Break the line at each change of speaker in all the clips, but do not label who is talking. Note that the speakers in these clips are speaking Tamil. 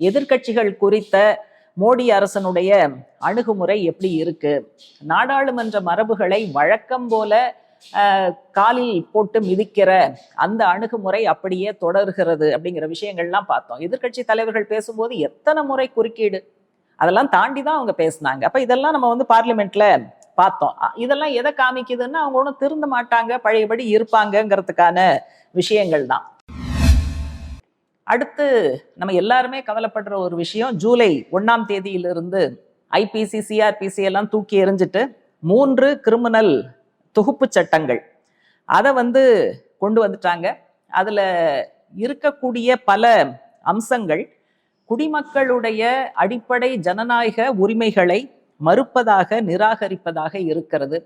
எதிர்க்கட்சிகள் குறித்த மோடி அரசனுடைய அணுகுமுறை எப்படி இருக்கு? நாடாளுமன்ற மரபுகளை வழக்கம் போல காலில் போட்டு மிதிக்கிற அந்த அணுகுமுறை அப்படியே தொடர்கிறது அப்படிங்கிற விஷயங்கள்லாம் பார்த்தோம். எதிர்க்கட்சி தலைவர்கள் பேசும்போது எத்தனை முறை குறுக்கீடு? அதெல்லாம் தாண்டி தான் அவங்க பேசுனாங்க. அப்ப இதெல்லாம் நம்ம வந்து பார்லிமெண்ட்ல பார்த்தோம். இதெல்லாம் எதை காமிக்குதுன்னா அவங்க ஒன்றும் திருந்த மாட்டாங்க பழையபடி இருப்பாங்கங்கிறதுக்கான விஷயங்கள் தான். அடுத்து நம்ம எல்லாருமே கவலைப்படுற ஒரு விஷயம் ஜூலை ஒன்றாம் தேதியிலிருந்து ஐபிசி சிஆர்பிசி எல்லாம் தூக்கி எறிஞ்சிட்டு மூன்று கிரிமினல் தொகுப்பு சட்டங்கள். அதை வந்து கொண்டு வந்துட்டாங்க. அதில் இருக்கக்கூடிய பல அம்சங்கள் குடிமக்களுடைய அடிப்படை ஜனநாயக உரிமைகளை மறுப்பதாக நிராகரிப்பதாக இருக்கிறது.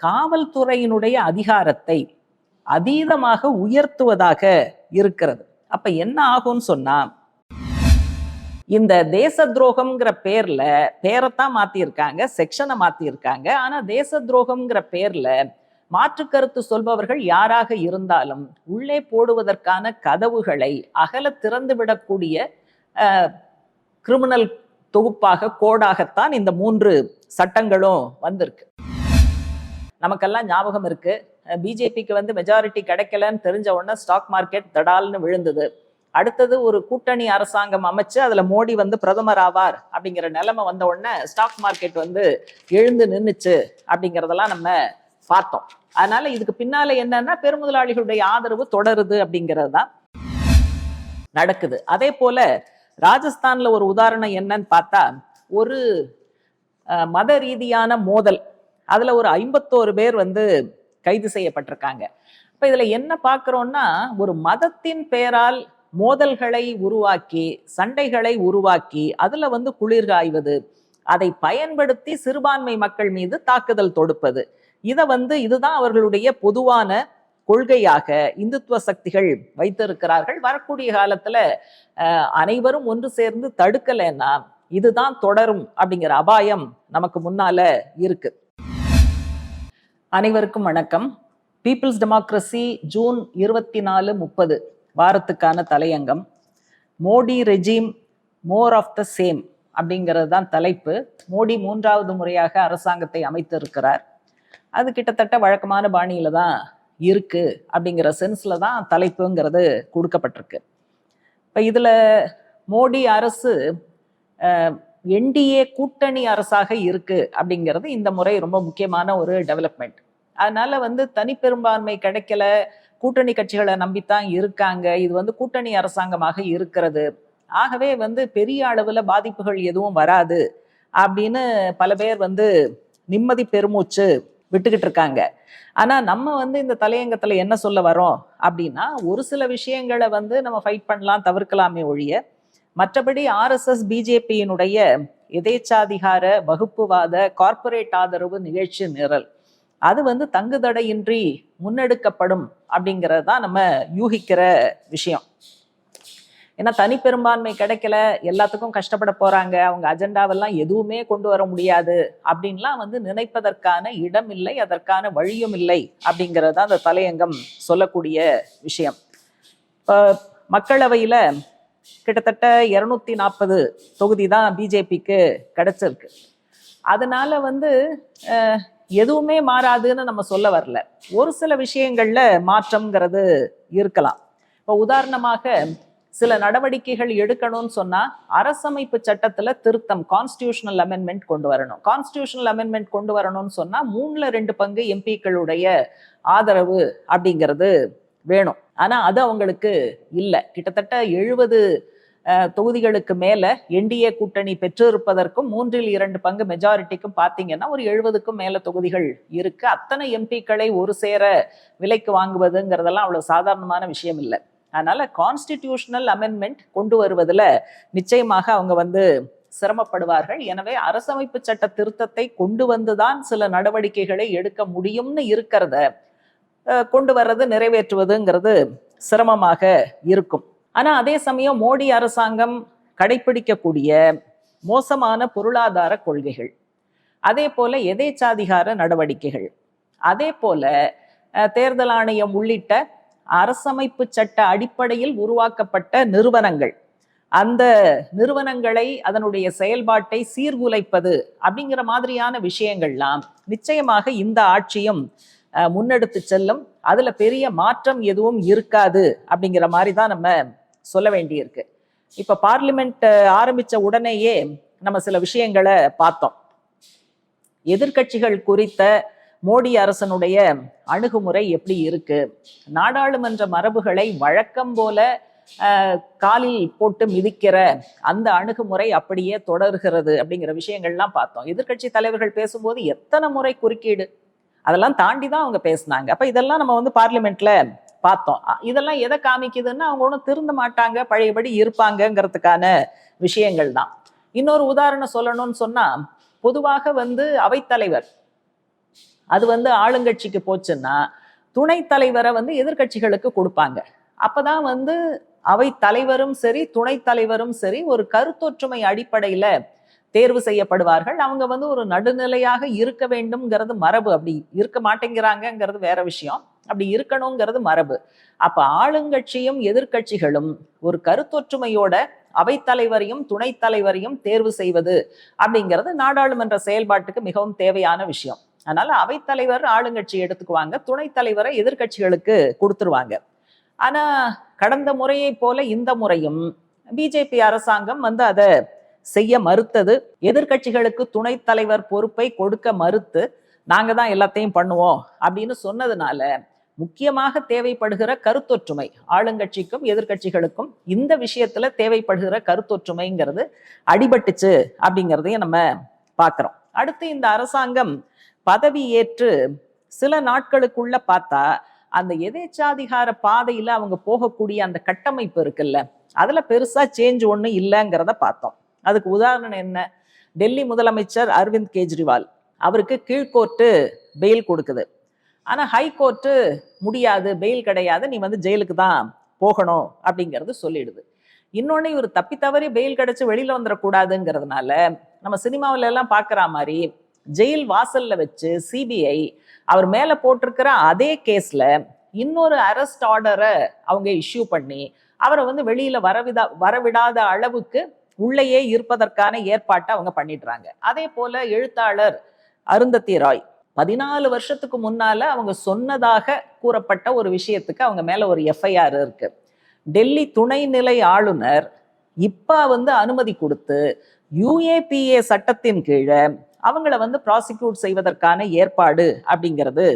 காவல்துறையினுடைய அதிகாரத்தை அதீதமாக உயர்த்துவதாக இருக்கிறது. அப்ப என்ன ஆகும்னு சொன்னா இந்த தேச துரோகம்ங்கிற பேர்ல பேரைத்தான் மாத்தியிருக்காங்க செக்ஷனை மாத்தியிருக்காங்க. ஆனா தேச துரோகம்ங்கிற பேர்ல மாற்று கருத்து சொல்பவர்கள் யாராக இருந்தாலும் உள்ளே போடுவதற்கான கதவுகளை அகல திறந்து விடக்கூடிய கிரிமினல் தொகுப்பாக கோடாகத்தான் இந்த மூன்று சட்டங்களும் வந்திருக்கு. நமக்கெல்லாம் ஞாபகம் இருக்கு. பிஜேபிக்கு வந்து மெஜாரிட்டி கிடைக்கலன்னு தெரிஞ்ச உடனே ஸ்டாக் மார்க்கெட் தடால்னு விழுந்தது. அடுத்தது ஒரு கூட்டணி அரசாங்கம் அமைச்சு அதுல மோடி வந்து பிரதமர் ஆவார் அப்படிங்கிற நிலைமை வந்த உடனே ஸ்டாக் மார்க்கெட் வந்து எழுந்து நின்றுச்சு அப்படிங்கிறதெல்லாம் நம்ம பார்த்தோம். அதனால இதுக்கு பின்னால என்னன்னா பெருமுதலாளிகளுடைய ஆதரவு தொடருது அப்படிங்கிறது தான் நடக்குது. அதே போல ராஜஸ்தான்ல ஒரு உதாரணம் என்னன்னு பார்த்தா ஒரு மத ரீதியான மோதல். அதுல ஒரு ஐம்பத்தோரு பேர் வந்து கைது செய்யப்பட்டிருக்காங்க. இப்ப இதுல என்ன பார்க்குறோம்னா ஒரு மதத்தின் பெயரால் மோதல்களை உருவாக்கி சண்டைகளை உருவாக்கி அதுல வந்து குளிர்காய்வது அதை பயன்படுத்தி சிறுபான்மை மக்கள் மீது தாக்குதல் தொடுப்பது. இதை வந்து இதுதான் அவர்களுடைய பொதுவான கொள்கையாக இந்துத்துவ சக்திகள் வைத்திருக்கிறார்கள். வரக்கூடிய காலத்துல அனைவரும் ஒன்று சேர்ந்து தடுக்கலைன்னா இதுதான் தொடரும் அப்படிங்கிற அபாயம் நமக்கு முன்னால இருக்கு. அனைவருக்கும் வணக்கம். பீப்புள்ஸ் டெமோக்ரஸி ஜூன் இருபத்தி நாலு முப்பது வாரத்துக்கான தலையங்கம். Modi regime more of the same அப்படிங்கிறது தான் தலைப்பு. மோடி மூன்றாவது முறையாக அரசாங்கத்தை அமைத்திருக்கிறார். அது கிட்டத்தட்ட வழக்கமான பாணியில தான் இருக்கு அப்படிங்கிற சென்ஸ்ல தான் தலைப்புங்கிறது கொடுக்கப்பட்டிருக்கு. இப்போ இதில் மோடி அரசு என்டிஏ கூட்டணி அரசாக இருக்கு அப்படிங்கிறது இந்த முறை ரொம்ப முக்கியமான ஒரு டெவலப்மெண்ட் அதனால வந்து தனிப்பெரும்பான்மை கிடைக்கல கூட்டணி கட்சிகளை நம்பித்தான் இருக்காங்க இது வந்து கூட்டணி அரசாங்கமாக இருக்கிறது. ஆகவே வந்து பெரிய அளவுல பாதிப்புகள் எதுவும் வராது அப்படின்னு பல பேர் வந்து நிம்மதி பெருமூச்சு விட்டுக்கிட்டு இருக்காங்க. ஆனா நம்ம வந்து இந்த தலையங்கத்துல என்ன சொல்ல வரோம் அப்படின்னா ஒரு சில விஷயங்களை வந்து நம்ம ஃபைட் பண்ணலாம் தவிர்க்கலாமே ஒழிய மற்றபடி ஆர்எஸ்எஸ் பிஜேபியினுடைய எதேச்சாதிகார வகுப்புவாத கார்ப்பரேட் ஆதரவு நிகழ்ச்சி நிரல். அது வந்து தங்குதடையின்றி முன்னெடுக்கப்படும் அப்படிங்கிறது தான் நம்ம யூகிக்கிற விஷயம். ஏன்னா தனிப்பெரும்பான்மை கிடைக்கல எல்லாத்துக்கும் கஷ்டப்பட போறாங்க அவங்க அஜெண்டாவெல்லாம் எதுவுமே கொண்டு வர முடியாது அப்படின்லாம் வந்து நினைப்பதற்கான இடம் இல்லை அதற்கான வழியும் இல்லை அப்படிங்கிறது தான் அந்த தலையங்கம் சொல்லக்கூடிய விஷயம். இப்போ மக்களவையில் கிட்டத்தட்ட இரநூத்தி நாற்பது தொகுதி தான் பிஜேபிக்கு கிடைச்சிருக்கு. அதனால வந்து எதுவுமே மாறாதுன்னு நம்ம சொல்ல வரல. ஒரு சில விஷயங்கள்ல மாற்றம்ங்கிறது இருக்கலாம். இப்போ உதாரணமாக சில நடவடிக்கைகள் எடுக்கணும்னு சொன்னா அரசமைப்பு சட்டத்துல திருத்தம் கான்ஸ்டியூஷனல் அமெண்ட்மெண்ட் கொண்டு வரணும். கான்ஸ்டியூஷனல் அமெண்ட்மெண்ட் கொண்டு வரணும்னு சொன்னா மூணுல ரெண்டு பங்கு எம்பிக்களுடைய ஆதரவு அப்படிங்கிறது வேணும். ஆனால் அது அவங்களுக்கு இல்லை. கிட்டத்தட்ட எழுபது தொகுதிகளுக்கு மேலே என்டிஏ கூட்டணி பெற்றிருப்பதற்கும் மூன்றில் இரண்டு பங்கு மெஜாரிட்டிக்கும் பார்த்தீங்கன்னா ஒரு எழுபதுக்கும் மேலே தொகுதிகள் இருக்கு. அத்தனை எம்பிக்களை ஒரு சேர விலைக்கு வாங்குவதுங்கிறதெல்லாம் அவ்வளோ சாதாரணமான விஷயம் இல்லை. அதனால கான்ஸ்டிடியூஷனல் அமெண்ட்மெண்ட் கொண்டு வருவதில் நிச்சயமாக அவங்க வந்து சிரமப்படுவார்கள். எனவே அரசமைப்பு சட்ட திருத்தத்தை கொண்டு வந்துதான் சில நடவடிக்கைகளை எடுக்க முடியும்னு இருக்கிறத கொண்டு வர்றது நிறைவேற்றுவதுங்கிறது சிரமமாக இருக்கும். ஆனா அதே சமயம் மோடி அரசாங்கம் கடைபிடிக்கக்கூடிய மோசமான பொருளாதார கொள்கைகள் அதே போல எதேச்சாதிகார நடவடிக்கைகள் அதே போல அஹ், தேர்தல் ஆணையம் உள்ளிட்ட அரசமைப்பு சட்ட அடிப்படையில் உருவாக்கப்பட்ட நிறுவனங்கள் அந்த நிறுவனங்களை அதனுடைய செயல்பாட்டை சீர்குலைப்பது அப்படிங்கிற மாதிரியான விஷயங்கள்லாம் நிச்சயமாக இந்த ஆட்சியும் முன்னெடுத்து செல்லும். அதுல பெரிய மாற்றம் எதுவும் இருக்காது அப்படிங்கிற மாதிரி தான் நம்ம சொல்ல வேண்டியிருக்கு. இப்ப பார்லிமெண்ட் ஆரம்பிச்ச உடனேயே நம்ம சில விஷயங்களை பார்த்தோம். எதிர்க்கட்சிகள் குறித்த மோடி அரசனுடைய அணுகுமுறை எப்படி இருக்கு? நாடாளுமன்ற மரபுகளை வழக்கம் போல காலில் போட்டு மிதிக்கிற அந்த அணுகுமுறை அப்படியே தொடர்கிறது அப்படிங்கிற விஷயங்கள்லாம் பார்த்தோம். எதிர்க்கட்சி தலைவர்கள் பேசும்போது எத்தனை முறை குறுக்கீடு? அதெல்லாம் தாண்டி தான் அவங்க பேசுனாங்க. அப்போ இதெல்லாம் நம்ம வந்து பார்லிமெண்ட்ல பார்த்தோம். இதெல்லாம் எதை காமிக்குதுன்னா அவங்க ஒன்றும் திருந்த மாட்டாங்க பழையபடி இருப்பாங்கங்கிறதுக்கான விஷயங்கள் தான். இன்னொரு உதாரணம் சொல்லணும்னு சொன்னா பொதுவாக வந்து அவைத்தலைவர் அது வந்து ஆளுங்கட்சிக்கு போச்சுன்னா துணைத் தலைவரை வந்து எதிர்க்கட்சிகளுக்கு கொடுப்பாங்க. அப்பதான் வந்து அவை தலைவரும் சரி துணைத் தலைவரும் சரி ஒரு கருத்தொற்றுமை அடிப்படையில தேர்வு செய்யப்படுவார்கள். அவங்க வந்து ஒரு நடுநிலையாக இருக்க வேண்டும்ங்கிறது மரபு. அப்படி இருக்க மாட்டேங்கிறாங்கங்கிறது வேற விஷயம். அப்படி இருக்கணுங்கிறது மரபு. அப்ப ஆளுங்கட்சியும் எதிர்க்கட்சிகளும் ஒரு கருத்தொற்றுமையோட அவைத்தலைவரையும் துணைத் தலைவரையும் தேர்வு செய்வது அப்படிங்கிறது நாடாளுமன்ற செயல்பாட்டுக்கு மிகவும் தேவையான விஷயம். அதனால அவைத்தலைவர் ஆளுங்கட்சி எடுத்துக்குவாங்க. துணைத் தலைவரை எதிர்க்கட்சிகளுக்கு கொடுத்துருவாங்க. ஆனா கடந்த முறையை போல இந்த முறையும் பிஜேபி அரசாங்கம் வந்து அதை செய்ய மறுத்தது. எதிர்க்கட்சிகளுக்கு துணைத் தலைவர் பொறுப்பை கொடுக்க மறுத்து நாங்க தான் எல்லாத்தையும் பண்ணுவோம் அப்படின்னு சொன்னதுனால முக்கியமாக தேவைப்படுகிற கருத்தொற்றுமை ஆளுங்கட்சிக்கும் எதிர்க்கட்சிகளுக்கும் இந்த விஷயத்துல தேவைப்படுகிற கருத்தொற்றுமைங்கிறது அடிபட்டுச்சு அப்படிங்கிறதையும் நம்ம பார்க்குறோம் அடுத்து இந்த அரசாங்கம் பதவி ஏற்று சில நாட்களுக்குள்ள பார்த்தா அந்த எதேச்சாதிகார பாதையில அவங்க போகக்கூடிய அந்த கட்டமைப்பு இருக்குல்ல அதுல பெருசா சேஞ்ச் ஒன்றும் இல்லைங்கிறத பார்த்தோம். அதுக்கு உதாரணம் என்ன? டெல்லி முதலமைச்சர் அரவிந்த் கெஜ்ரிவால். அவருக்கு கீழ்கோர்ட்டு பெயில் கொடுக்குது. ஆனால் ஹை கோர்ட்டு முடியாது பெயில் கிடையாது நீ வந்து ஜெயிலுக்கு தான் போகணும் அப்படிங்கிறது சொல்லிடுது. இன்னொன்று இவர் தப்பி தவறி பெயில் கிடச்சி வெளியில் வந்துடக்கூடாதுங்கிறதுனால நம்ம சினிமாவில எல்லாம் பார்க்குற மாதிரி ஜெயில் வாசல்ல வச்சு சிபிஐ அவர் மேலே போட்டிருக்கிற அதே கேஸில் இன்னொரு அரெஸ்ட் ஆர்டரை அவங்க இஷ்யூ பண்ணி அவரை வந்து வெளியில் வரவிதா வரவிடாத அளவுக்கு உள்ளேயே இருப்பதற்கான ஏற்பாட்டை அவங்க பண்ணிடுறாங்க. அதே போல எழுத்தாளர் அருந்ததி ராய் பதினாலு வருஷத்துக்கு முன்னால அவங்க சொன்னதாக கூறப்பட்ட ஒரு விஷயத்துக்கு அவங்க மேல ஒரு எஃப்ஐஆர் இருக்கு. டெல்லி துணைநிலை ஆளுநர் இப்பா வந்து அனுமதி கொடுத்து யுஏபிஏ சட்டத்தின் கீழே அவங்கள வந்து ப்ராசிக்யூட் செய்வதற்கான ஏற்பாடு அப்படிங்கிறது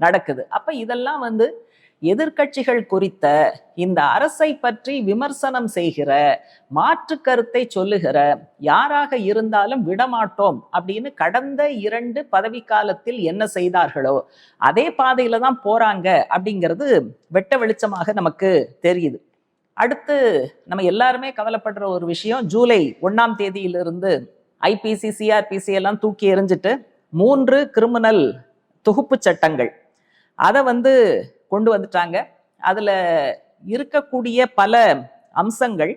நடக்குது. அப்ப இதெல்லாம் வந்து எதிர்க்கட்சிகள் குறித்த இந்த அரசை பற்றி விமர்சனம் செய்கிற மாற்று கருத்தை சொல்லுகிற யாராக இருந்தாலும் விடமாட்டோம் அப்படின்னு கடந்த இரண்டு பதவிக்காலத்தில் என்ன செய்தார்களோ அதே பாதையில தான் போறாங்க அப்படிங்கிறது வெட்ட வெளிச்சமாக நமக்கு தெரியுது. அடுத்து நம்ம எல்லாருமே கவலைப்படுற ஒரு விஷயம் ஜூலை ஒன்றாம் தேதியிலிருந்து ஐபிசி சிஆர்பிசி எல்லாம் தூக்கி எறிஞ்சிட்டு மூன்று கிரிமினல் தொகுப்பு சட்டங்கள். அதை வந்து கொண்டு வந்துட்டாங்க. அதில் இருக்கக்கூடிய பல அம்சங்கள்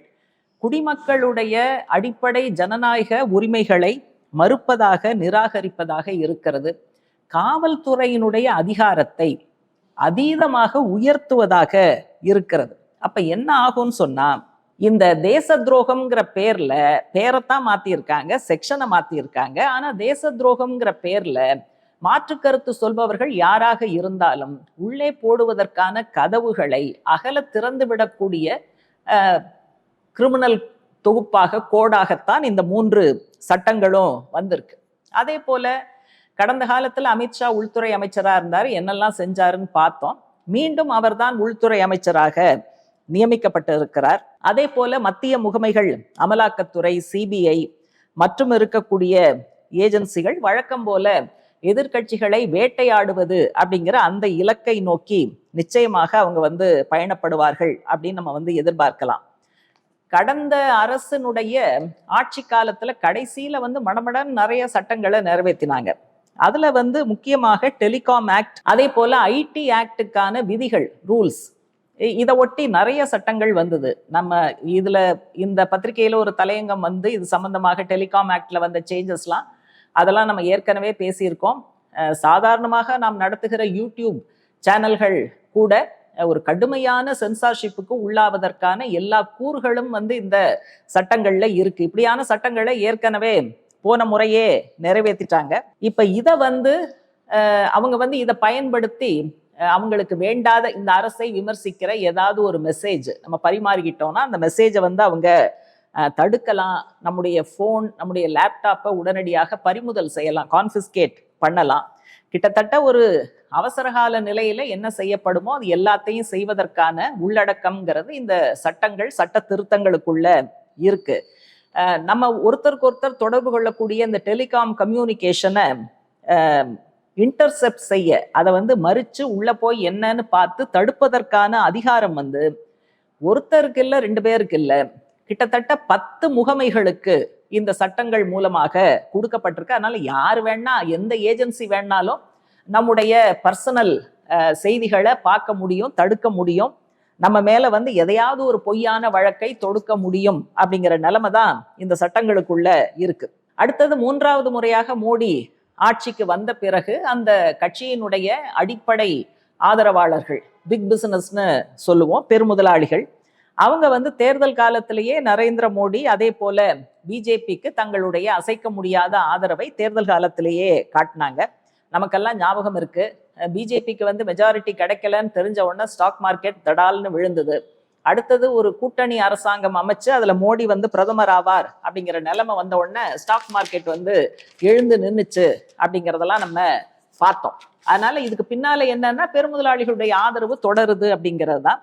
குடிமக்களுடைய அடிப்படை ஜனநாயக உரிமைகளை மறுப்பதாக நிராகரிப்பதாக இருக்கிறது. காவல்துறையினுடைய அதிகாரத்தை அதீதமாக உயர்த்துவதாக இருக்கிறது. அப்ப என்ன ஆகும்னு சொன்னா இந்த தேச துரோகம்ங்கிற பேர்ல பேரைத்தான் மாத்தியிருக்காங்க செக்ஷனை மாத்தியிருக்காங்க. ஆனா தேச துரோகம்ங்கிற பேர்ல மாற்று கருத்து சொல்பவர்கள் யாராக இருந்தாலும் உள்ளே போடுவதற்கான கதவுகளை அகல திறந்து விடக்கூடிய கிரிமினல் தொகுப்பாக கோடாகத்தான் இந்த மூன்று சட்டங்களும் வந்திருக்கு. அதே போல கடந்த காலத்துல அமித்ஷா உள்துறை அமைச்சராக இருந்தார் என்னெல்லாம் செஞ்சாருன்னு பார்த்தோம். மீண்டும் அவர்தான் உள்துறை அமைச்சராக நியமிக்கப்பட்டு இருக்கிறார் அதே போல மத்திய முகமைகள் அமலாக்கத்துறை சிபிஐ மற்றும் இருக்கக்கூடிய ஏஜென்சிகள் வழக்கம் போல எதிர்க்கட்சிகளை வேட்டையாடுவது அப்படிங்கிற அந்த இலக்கை நோக்கி நிச்சயமாக அவங்க வந்து பயணப்படுவார்கள் அப்படின்னு நம்ம வந்து எதிர்பார்க்கலாம். கடந்த அரசினுடைய ஆட்சி காலத்துல கடைசியில வந்து மடமடன் நிறைய சட்டங்களை நிறைவேற்றினாங்க. அதுல வந்து முக்கியமாக டெலிகாம் ஆக்ட் அதே போல ஐடி ஆக்டுக்கான விதிகள் ரூல்ஸ் இதை ஒட்டி நிறைய சட்டங்கள் வந்தது. நம்ம இதுல இந்த பத்திரிகையில ஒரு தலையங்கம் வந்து இது சம்பந்தமாக டெலிகாம் ஆக்ட்ல வந்த சேஞ்சஸ்லாம் அதெல்லாம் நம்ம ஏற்கனவே பேசியிருக்கோம். சாதாரணமாக நாம் நடத்துகிற யூடியூப் சேனல்கள் கூட ஒரு கடுமையான சென்சார்ஷிப்புக்கு உள்ளாவதற்கான எல்லா கூறுகளும் வந்து இந்த சட்டங்கள்ல இருக்கு. இப்படியான சட்டங்களை ஏற்கனவே போன முறையே நிறைவேற்றிட்டாங்க. இப்ப இதை வந்து அவங்க வந்து இதை பயன்படுத்தி அவங்களுக்கு வேண்டாத இந்த அரசை விமர்சிக்கிற ஏதாவது ஒரு மெசேஜ் நம்ம பரிமாறிக்கிட்டோம்னா அந்த மெசேஜை வந்து அவங்க தடுக்கலாம். நம்முடைய ஃபோன் நம்முடைய லேப்டாப்பை உடனடியாக பறிமுதல் செய்யலாம். கான்ஃபிஸ்கேட் பண்ணலாம். கிட்டத்தட்ட ஒரு அவசரகால நிலையில என்ன செய்யப்படுமோ அது எல்லாத்தையும் செய்வதற்கான உள்ளடக்கம்ங்கிறது இந்த சட்டங்கள் சட்ட திருத்தங்களுக்குள்ள இருக்கு. நம்ம ஒருத்தருக்கு ஒருத்தர் தொடர்பு கொள்ளக்கூடிய இந்த டெலிகாம் கம்யூனிகேஷனை இன்டர்செப்ட் செய்ய அதை வந்து மறித்து உள்ளே போய் என்னன்னு பார்த்து தடுப்பதற்கான அதிகாரம் வந்து ஒருத்தருக்கு இல்லை ரெண்டு பேருக்கு இல்லை கிட்டத்தட்ட பத்து முகமைகளுக்கு இந்த சட்டங்கள் மூலமாக கொடுக்கப்பட்டிருக்கு. அதனால யார் வேணா எந்த ஏஜென்சி வேணாலும் நம்முடைய பர்சனல் செய்திகளை பார்க்க முடியும் தடுக்க முடியும். நம்ம மேல வந்து எதையாவது ஒரு பொய்யான வழக்கை தொடுக்க முடியும் அப்படிங்கிற நிலைமை தான் இந்த சட்டங்களுக்குள்ள இருக்கு. அடுத்தது மூன்றாவது முறையாக மோடி ஆட்சிக்கு வந்த பிறகு அந்த கட்சியினுடைய அடிப்படை ஆதரவாளர்கள் பிக் பிசினஸ்னு சொல்லுவோம் பெருமுதலாளிகள். அவங்க வந்து தேர்தல் காலத்திலேயே நரேந்திர மோடி அதே போல பிஜேபிக்கு தங்களுடைய அசைக்க முடியாத ஆதரவை தேர்தல் காலத்திலேயே காட்டினாங்க. நமக்கெல்லாம் ஞாபகம் இருக்கு. பிஜேபிக்கு வந்து மெஜாரிட்டி கிடைக்கலன்னு தெரிஞ்ச உடனே ஸ்டாக் மார்க்கெட் தடால்னு விழுந்தது. அடுத்தது ஒரு கூட்டணி அரசாங்கம் அமைச்சு அதுல மோடி வந்து பிரதமர் ஆவார் அப்படிங்கிற நிலைமை வந்த உடனே ஸ்டாக் மார்க்கெட் வந்து எழுந்து நின்றுச்சு அப்படிங்கிறதெல்லாம் நம்ம பார்த்தோம். அதனால இதுக்கு பின்னால என்னன்னா பெருமுதலாளிகளுடைய ஆதரவு தொடருது அப்படிங்கிறது தான்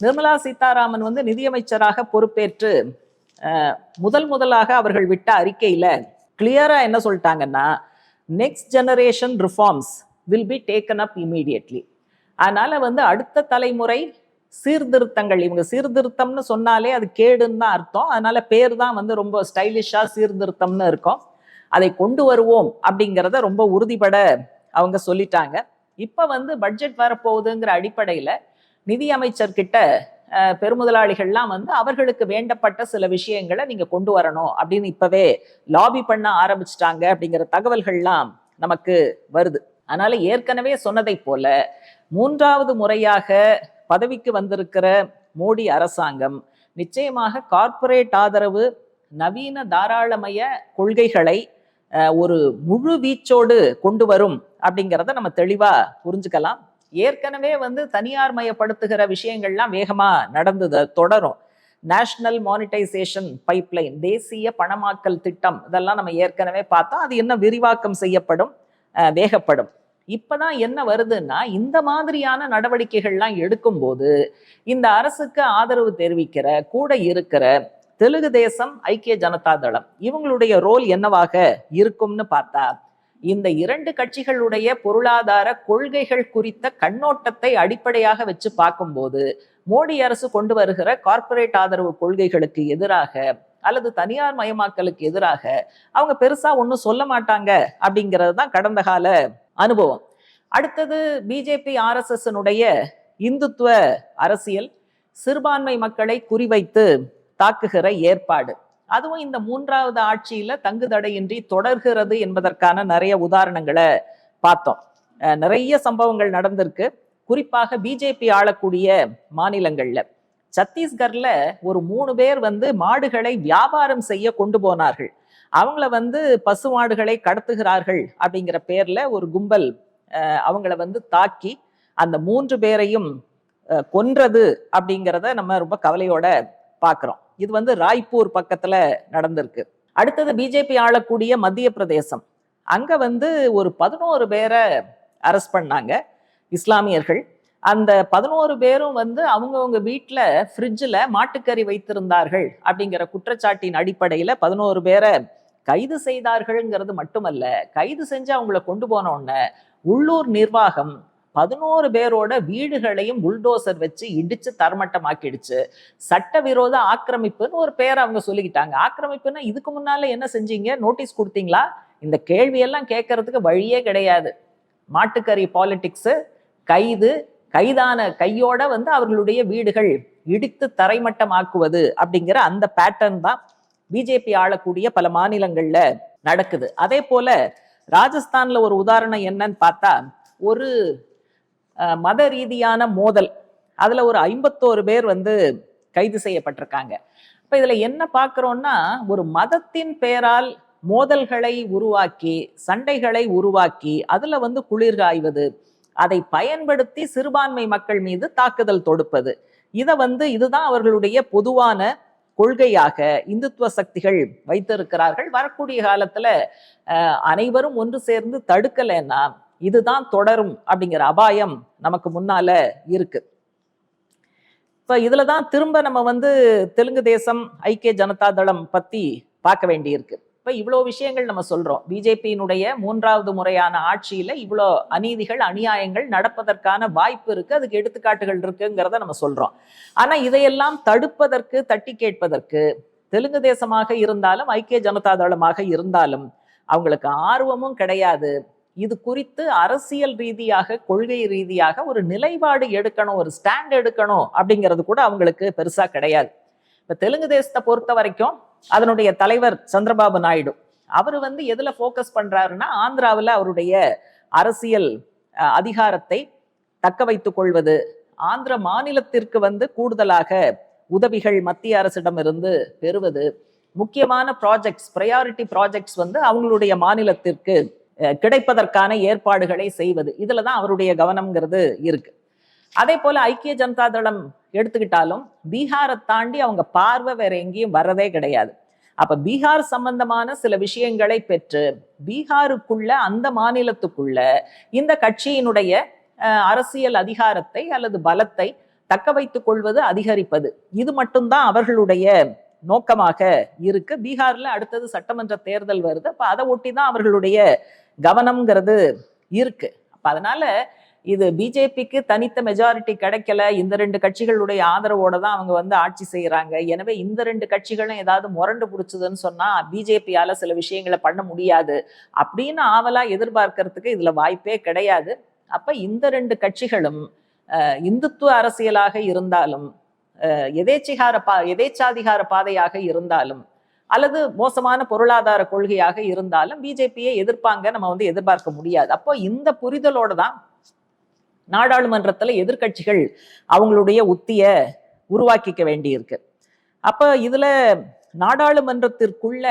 நிர்மலா சீதாராமன் வந்து நிதியமைச்சராக பொறுப்பேற்று முதல் முதலாக அவர்கள் விட்ட அறிக்கையில் கிளியராக என்ன சொல்லிட்டாங்கன்னா next generation reforms will be taken up immediately அதனால் வந்து அடுத்த தலைமுறை சீர்திருத்தங்கள் இவங்க சீர்திருத்தம்னு சொன்னாலே அது கேடுன்னு தான் அர்த்தம். அதனால பேர் தான் வந்து ரொம்ப ஸ்டைலிஷாக சீர்திருத்தம்னு இருக்கும். அதை கொண்டு வருவோம் அப்படிங்கிறத ரொம்ப உறுதிபட அவங்க சொல்லிட்டாங்க. இப்போ வந்து பட்ஜெட் வரப்போகுதுங்கிற அடிப்படையில் நிதி அமைச்சர்கிட்ட பெருமுதலாளிகள்லாம் வந்து அவர்களுக்கு வேண்டப்பட்ட சில விஷயங்களை நீங்க கொண்டு வரணும் அப்படின்னு இப்பவே லாபி பண்ண ஆரம்பிச்சிட்டாங்க அப்படிங்கிற தகவல்கள்லாம் நமக்கு வருது. அதனால ஏற்கனவே சொன்னதை போல மூன்றாவது முறையாக பதவிக்கு வந்திருக்கிற மோடி அரசாங்கம் நிச்சயமாக கார்ப்பரேட் ஆதரவு நவீன தாராளமய கொள்கைகளை ஒரு முழு வீச்சோடு கொண்டு வரும் அப்படிங்கிறத நம்ம தெளிவாக புரிஞ்சுக்கலாம். ஏற்கனவே வந்து தனியார் மயப்படுத்துகிற விஷயங்கள்லாம் வேகமாக நடந்தது தொடரும். நேஷனல் மானிட்டைசேஷன் பைப்லைன் தேசிய பணமாக்கல் திட்டம் இதெல்லாம் நம்ம ஏற்கனவே பார்த்தோம். அது என்ன விரிவாக்கம் செய்யப்படும் வேகப்படும். இப்பதான் என்ன வருதுன்னா இந்த மாதிரியான நடவடிக்கைகள்லாம் எடுக்கும்போது இந்த அரசுக்கு ஆதரவு தெரிவிக்கிற கூட இருக்கிற தெலுங்கு தேசம் ஐக்கிய ஜனதா தளம் இவங்களுடைய ரோல் என்னவாக இருக்கும்னு பார்த்தா இந்த இரண்டு கட்சிகளுடைய பொருளாதார கொள்கைகள் குறித்த கண்ணோட்டத்தை அடிப்படையாக வச்சு பார்க்கும்போது மோடி அரசு கொண்டு வருகிற கார்ப்பரேட் ஆதரவு கொள்கைகளுக்கு எதிராக அல்லது தனியார் மயமாக்கலுக்கு எதிராக அவங்க பெருசா ஒன்றும் சொல்ல மாட்டாங்க அப்படிங்கிறது தான் கடந்த கால அனுபவம். அடுத்தது பிஜேபி ஆர்எஸ்எஸ்னுடைய இந்துத்துவ அரசியல் சிறுபான்மை மக்களை குறிவைத்து தாக்குகிற ஏற்பாடு. அதுவும் இந்த மூன்றாவது ஆட்சியில தங்கு தடையின்றி தொடர்கிறது என்பதற்கான நிறைய உதாரணங்களை பார்த்தோம். நிறைய சம்பவங்கள் நடந்திருக்கு. குறிப்பாக பிஜேபி ஆளக்கூடிய மாநிலங்கள்ல. சத்தீஸ்கர்ல ஒரு மூணு பேர் வந்து மாடுகளை வியாபாரம் செய்ய கொண்டு போனார்கள். அவங்கள வந்து பசு மாடுகளை கடத்துகிறார்கள் அப்படிங்கிற பேர்ல ஒரு கும்பல் அவங்கள வந்து தாக்கி அந்த மூன்று பேரையும் கொன்றது அப்படிங்கிறத நம்ம ரொம்ப கவலையோட பார்க்குறோம் இது வந்து ராய்ப்பூர் பக்கத்துல நடந்திருக்கு. அடுத்தது பிஜேபி ஆளக்கூடிய மத்திய பிரதேசம். அங்க வந்து ஒரு பதினோரு பேரை அரெஸ்ட் பண்ணாங்க இஸ்லாமியர்கள். அந்த பதினோரு பேரும் வந்து அவங்கவுங்க வீட்டில் ஃப்ரிட்ஜில் மாட்டுக்கறி வைத்திருந்தார்கள் அப்படிங்கிற குற்றச்சாட்டின் அடிப்படையில் பதினோரு பேரை கைது செய்தார்கள்ங்கிறது மட்டுமல்ல கைது செஞ்சு அவங்கள கொண்டு போன உடனே உள்ளூர் நிர்வாகம் பதினோரு பேரோட வீடுகளையும் புல்டோசர் வச்சு இடிச்சு தரமட்டமாக்கிடுச்சு. சட்டவிரோத ஆக்கிரமிப்புன்னு ஒரு பேர் அவங்க சொல்லிக்கிட்டாங்க. ஆக்கிரமிப்புன்னா இதுக்கு முன்னால என்ன செஞ்சீங்க? நோட்டீஸ் கொடுத்தீங்களா? இந்த கேள்வியெல்லாம் கேட்கறதுக்கு வழியே கிடையாது. மாட்டுக்கறி பாலிட்டிக்ஸு கைது கைதான கையோட வந்து அவர்களுடைய வீடுகள் இடித்து தரைமட்டமாக்குவது அப்படிங்கிற அந்த பேட்டர்ன் தான் பிஜேபி ஆளக்கூடிய பல மாநிலங்கள்ல நடக்குது. அதே போல ராஜஸ்தான்ல ஒரு உதாரணம் என்னன்னு பார்த்தா ஒரு மத ரீதியான மோதல். அதில் ஒரு ஐம்பத்தோரு பேர் வந்து கைது செய்யப்பட்டிருக்காங்க. இப்போ இதில் என்ன பார்க்குறோன்னா ஒரு மதத்தின் பெயரால் மோதல்களை உருவாக்கி சண்டைகளை உருவாக்கி அதில் வந்து குளிர் காய்வது அதை பயன்படுத்தி சிறுபான்மை மக்கள் மீது தாக்குதல் தொடுப்பது. இதை வந்து இதுதான் அவர்களுடைய பொதுவான கொள்கையாக இந்துத்துவ சக்திகள் வைத்திருக்கிறார்கள். வரக்கூடிய காலத்துல அனைவரும் ஒன்று சேர்ந்து தடுக்கலைன்னா இதுதான் தொடரும் அப்படிங்கிற அபாயம் நமக்கு முன்னால இருக்கு. இதில் தான் திரும்ப நம்ம வந்து தெலுங்கு தேசம் ஐக்கிய ஜனதா தளம் பற்றி பார்க்க வேண்டியிருக்கு. இப்போ இவ்வளோ விஷயங்கள் நம்ம சொல்கிறோம் பிஜேபியினுடைய மூன்றாவது முறையான ஆட்சியில் இவ்வளோ அநீதிகள் அநியாயங்கள் நடப்பதற்கான வாய்ப்பு இருக்குது அதுக்கு எடுத்துக்காட்டுகள் இருக்குங்கிறத நம்ம சொல்கிறோம் ஆனால் இதையெல்லாம் தடுப்பதற்கு தட்டி கேட்பதற்கு தெலுங்கு தேசமாக இருந்தாலும் ஐக்கிய ஜனதா தளமாக இருந்தாலும் அவங்களுக்கு ஆர்வமும் கிடையாது. இது குறித்து அரசியல் ரீதியாக கொள்கை ரீதியாக ஒரு நிலைப்பாடு எடுக்கணும் ஒரு ஸ்டாண்ட் எடுக்கணும் அப்படிங்கிறது கூட அவங்களுக்கு பெருசா கிடையாது. இப்ப தெலுங்கு தேசத்தை பொறுத்த வரைக்கும் அதனுடைய தலைவர் சந்திரபாபு நாயுடு அவர் வந்து எதுல ஃபோக்கஸ் பண்றாருன்னா ஆந்திராவில் அவருடைய அரசியல் அதிகாரத்தை தக்க வைத்துக் கொள்வது. ஆந்திர மாநிலத்திற்கு வந்து கூடுதலாக உதவிகள் மத்திய அரசிடமிருந்து பெறுவது. முக்கியமான ப்ராஜெக்ட்ஸ் ப்ரையாரிட்டி ப்ராஜெக்ட்ஸ் வந்து அவங்களுடைய மாநிலத்திற்கு கிடைப்பதற்கான ஏற்பாடுகளை செய்வது. இதுல தான் அவருடைய கவனம்ங்கிறது இருக்கு. அதே போல ஐக்கிய ஜனதா தளம் எடுத்துக்கிட்டாலும் பீகாரை தாண்டி அவங்க பார்வை வேற எங்கேயும் வர்றதே கிடையாது. அப்ப பீகார் சம்பந்தமான சில விஷயங்களை பெற்று பீகாருக்குள்ள அந்த மாநிலத்துக்குள்ள இந்த கட்சியினுடைய அரசியல் அதிகாரத்தை அல்லது பலத்தை தக்க வைத்துக் கொள்வது அதிகரிப்பது. இது மட்டும்தான் அவர்களுடைய நோக்கமாக இருக்கு. பீகார்ல அடுத்தது சட்டமன்ற தேர்தல் வருது. அப்ப அதை ஒட்டி தான் அவர்களுடைய கவனம்ங்கிறது இருக்கு. அப்ப அதனால இது பிஜேபிக்கு தனித்த மெஜாரிட்டி கிடைக்கல. இந்த ரெண்டு கட்சிகளுடைய ஆதரவோட தான் அவங்க வந்து ஆட்சி செய்கிறாங்க எனவே இந்த ரெண்டு கட்சிகளும் ஏதாவது முரண்டு பிடிச்சதுன்னு சொன்னால் பிஜேபியால் சில விஷயங்களை பண்ண முடியாது அப்படின்னு ஆவலாக எதிர்பார்க்கறதுக்கு இதில் வாய்ப்பே கிடையாது. அப்போ இந்த ரெண்டு கட்சிகளும் இந்துத்துவ அரசியலாக இருந்தாலும் எதேச்சிகார பா எதேச்சாதிகார பாதையாக இருந்தாலும் அல்லது மோசமான பொருளாதார கொள்கையாக இருந்தாலும் பிஜேபியை எதிர்ப்பாங்க நம்ம வந்து எதிர்பார்க்க முடியாது. அப்போ இந்த புரிதலோட தான் நாடாளுமன்றத்தில் எதிர்க்கட்சிகள் அவங்களுடைய உத்திய உருவாக்கிக்க வேண்டியிருக்கு. அப்போ இதில் நாடாளுமன்றத்திற்குள்ள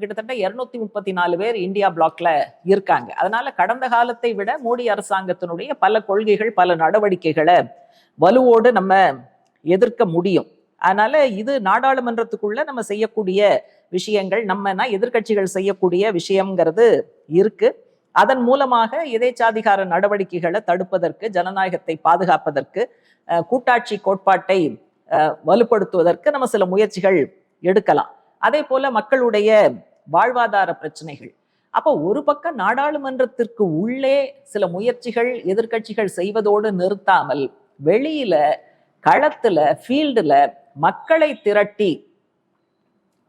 கிட்டத்தட்ட இருநூத்தி முப்பத்தி நாலு பேர் இந்தியா பிளாக்ல இருக்காங்க. அதனால கடந்த காலத்தை விட மோடி அரசாங்கத்தினுடைய பல கொள்கைகள் பல நடவடிக்கைகளை வலுவோடு நம்ம எதிர்க்க முடியும். அதனால இது நாடாளுமன்றத்துக்குள்ள நம்ம செய்யக்கூடிய விஷயங்கள் நம்மனா எதிர்க்கட்சிகள் செய்யக்கூடிய விஷயம்ங்கிறது இருக்கு. அதன் மூலமாக எதேச்சாதிகார நடவடிக்கைகளை தடுப்பதற்கு ஜனநாயகத்தை பாதுகாப்பதற்கு கூட்டாட்சி கோட்பாட்டை வலுப்படுத்துவதற்கு நம்ம சில முயற்சிகள் எடுக்கலாம். அதே போல மக்களுடைய வாழ்வாதார பிரச்சனைகள். அப்போ ஒரு பக்கம் நாடாளுமன்றத்திற்கு உள்ளே சில முயற்சிகள் எதிர்க்கட்சிகள் செய்வதோடு நிறுத்தாமல் வெளியில களத்துல ஃபீல்டுல மக்களை திரட்டி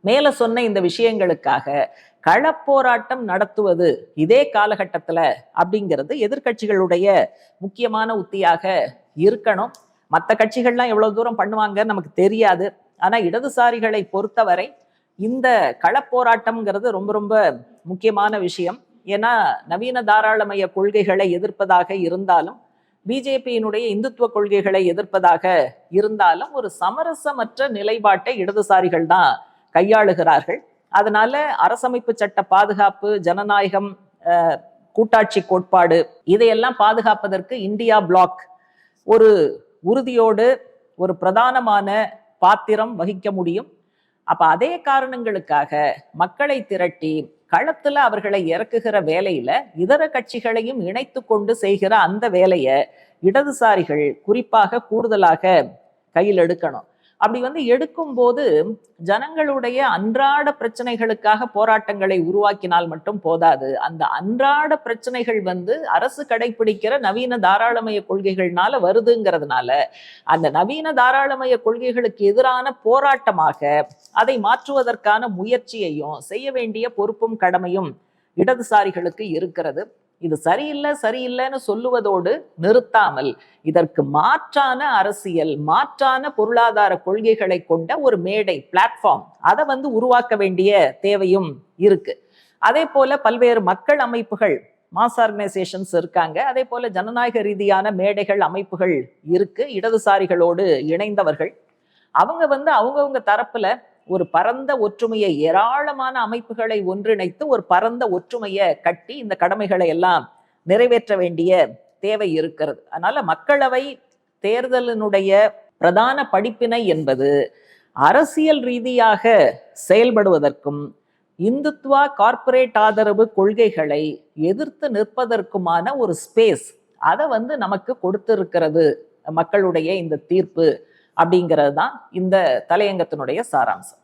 மேல சொன்ன இந்த விஷயங்களுக்காக களப்போராட்டம் நடத்துவது இதே காலகட்டத்துல அப்படிங்கிறது எதிர்க்கட்சிகளுடைய முக்கியமான உத்தியாக இருக்கணும். மற்ற கட்சிகள்லாம் எவ்வளவு தூரம் பண்ணுவாங்கன்னு நமக்கு தெரியாது. ஆனா இடதுசாரிகளை பொறுத்தவரை இந்த களப்போராட்டம்ங்கிறது ரொம்ப ரொம்ப முக்கியமான விஷயம். ஏன்னா நவீன தாராளமய கொள்கைகளை எதிர்ப்பதாக இருந்தாலும் பிஜேபியினுடைய இந்துத்துவ கொள்கைகளை எதிர்ப்பதாக இருந்தாலும் ஒரு சமரசமற்ற நிலைப்பாட்டை இடதுசாரிகள் தான் கையாளுகிறார்கள். அதனால அரசமைப்பு சட்ட பாதுகாப்பு ஜனநாயகம் கூட்டாட்சி கோட்பாடு இதையெல்லாம் பாதுகாப்பதற்கு இந்தியா பிளாக் ஒரு உறுதியோடு ஒரு பிரதானமான பாத்திரம் வகிக்க முடியும். அப்ப அதே காரணங்களுக்காக மக்களை திரட்டி களத்துல அவர்களை இறக்குகிற வேலையில இதர கட்சிகளையும் இணைத்து கொண்டு செய்கிற அந்த வேலையை இடதுசாரிகள் குறிப்பாக கூடுதலாக கையில் எடுக்கணும். அப்படி வந்து எடுக்கும்போது ஜனங்களுடைய அன்றாட பிரச்சனைகளுக்காக போராட்டங்களை உருவாக்கினால் மட்டும் போதாது. அந்த அன்றாட பிரச்சனைகள் வந்து அரசு கடைபிடிக்கிற நவீன தாராளமய கொள்கைகள்னால வருதுங்கிறதுனால அந்த நவீன தாராளமய கொள்கைகளுக்கு எதிரான போராட்டமாக அதை மாற்றுவதற்கான முயற்சியையும் செய்ய வேண்டிய பொறுப்பும் கடமையும் இடதுசாரிகளுக்கு இருக்கிறது. இது சரியில்லை சரியில்லைன்னு சொல்லுவதோடு நிறுத்தாமல் இதற்கு மாற்றான அரசியல் மாற்றான பொருளாதார கொள்கைகளை கொண்ட ஒரு மேடை பிளாட்ஃபார்ம் அதை வந்து உருவாக்க வேண்டிய தேவையும் இருக்கு. அதே போல பல்வேறு மக்கள் அமைப்புகள் மாஸ் ஆர்கனைசேஷன்ஸ் இருக்காங்க. அதே போல ஜனநாயக ரீதியான மேடைகள் அமைப்புகள் இருக்கு. இடதுசாரிகளோடு இணைந்தவர்கள். அவங்க வந்து அவங்கவுங்க தரப்புல ஒரு பரந்த ஒற்றுமையை ஏராளமான அமைப்புகளை ஒன்றிணைத்து ஒரு பரந்த ஒற்றுமையை கட்டி இந்த கடமைகளை எல்லாம் நிறைவேற்ற வேண்டிய தேவை இருக்கிறது. அதனால மக்களவை தேர்தலினுடைய பிரதான படிப்பினை என்பது அரசியல் ரீதியாக செயல்படுவதற்கும் இந்துத்வா கார்ப்பரேட் ஆதரவு கொள்கைகளை எதிர்த்து நிற்பதற்குமான ஒரு ஸ்பேஸ் அதை வந்து நமக்கு கொடுத்திருக்கிறது மக்களுடைய இந்த தீர்ப்பு. அப்படிங்கிறது தான் இந்த தலையங்கத்தினுடைய சாராம்சம்.